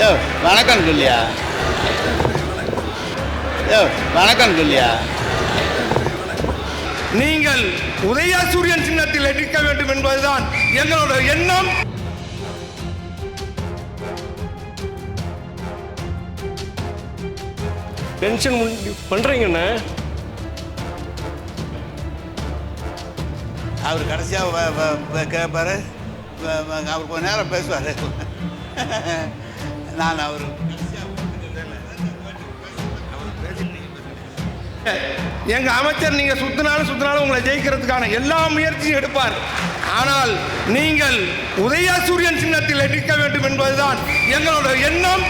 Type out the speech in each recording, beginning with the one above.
யோ வணக்கம் சொல்லியா? யோ வணக்கம் சொல்லியா? நீங்கள் உதயசூரியன் சின்னத்தில் எடிக்க வேண்டும் என்பதுதான் எங்களோட எண்ணம். டென்ஷன் பண்ணுறீங்கண்ணே அவர் கடைசியாக கேட்பாரு அவர் கொஞ்ச நேரம் பேசுவார். நான் அவர். எங்க அமைச்சர் நீங்க சுத்தினாலும் சுத்தினாலும் உங்களை ஜெயிக்கிறதுக்கான எல்லா முயற்சியும் எடுப்பார். ஆனால் நீங்கள் உதயசூரியன் சின்னத்தில் நிற்க வேண்டும் என்பதுதான் எங்களோட எண்ணம்.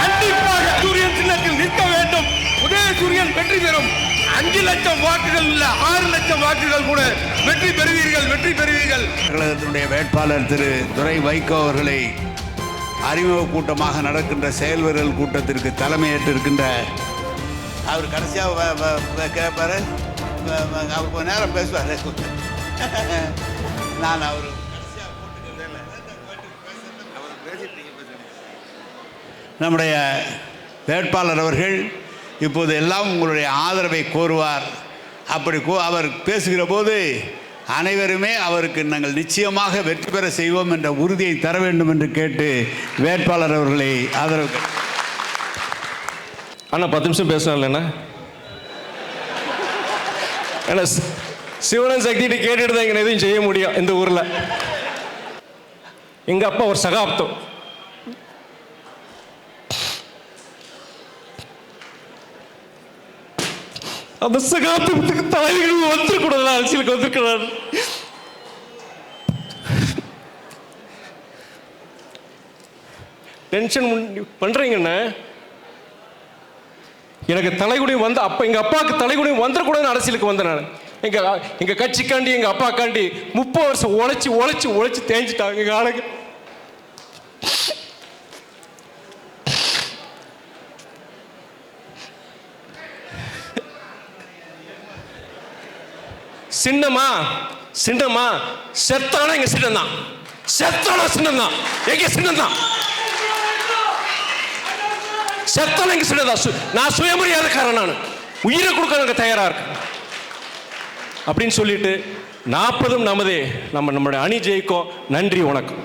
கண்டிப்பாக சூரியன் சின்னத்தில் நிற்க வேண்டும். உதயசூரியன் வெற்றி பெறும். அஞ்சு லட்சம் வாக்குகள் இல்ல ஆறு லட்சம் வாக்குகள் கூட வெற்றி பெறுவீர்கள் வெற்றி பெறுவீர்கள். கழகத்தினுடைய வேட்பாளர் திரு துரை வைகோ அவர்களை அறிமுக கூட்டமாக நடக்கின்ற செயல்வர்கள் கூட்டத்திற்கு தலைமையேற்றிருக்கின்ற அவர் கடைசியாக கேட்பார் அவர் கொஞ்ச நேரம் பேசுவார். நான் அவர் நம்முடைய வேட்பாளர் அவர்கள் இப்போது எல்லாம் உங்களுடைய ஆதரவை கோருவார். அப்படி கோ அவர் பேசுகிற போது அனைவருமே அவருக்கு நாங்கள் நிச்சயமாக வெற்றி பெற செய்வோம் என்ற உறுதியை தர வேண்டும் என்று கேட்டு வேட்பாளர் அவர்களை ஆதரவு அண்ணா பத்து நிமிஷம் பேசலாம் இல்லைண்ணா ஏன்னா சிவனன் சக்திகிட்ட கேட்டுட்டு தான் எதுவும் செய்ய முடியும் இந்த ஊரில். எங்கள் அப்பா ஒரு சகாப்தம். அந்த சகாப்தத்துக்கு தலைவர்கள் வந்துருக்கூடாது அரசியலுக்கு வந்திருக்கிறார். டென்ஷன் பண்ணுறீங்கண்ணே எனக்கு தலைகுடி வந்து அப்போ எங்கள் அப்பாவுக்கு தலைகுடி வந்துடக்கூடாதுன்னு அரசியலுக்கு வந்தேன் நான். எங்கள் எங்கள் கட்சிக்காண்டி எங்கள் அப்பாக்காண்டி முப்பது வருஷம் உழைச்சி உழைச்சி உழைச்சி தேஞ்சிட்டாங்க எங்கள் ஆளுங்க. சின்னமா சின்னமா செத்தானா எங்க சின்னம் தான் செத்தானா சின்னம் தான் எங்க சின்னம் தான் செத்தானா எங்க சின்னதா சு- நான் சுயமரியாதைக்காரன் நான். உயிரை கொடுக்க எனக்கு தயாரா இருக்கு அப்படின்னு சொல்லிட்டு நாற்பதும் நமதே. நம்ம நம்மளுடைய அணி ஜெயிக்கும். நன்றி வணக்கம்.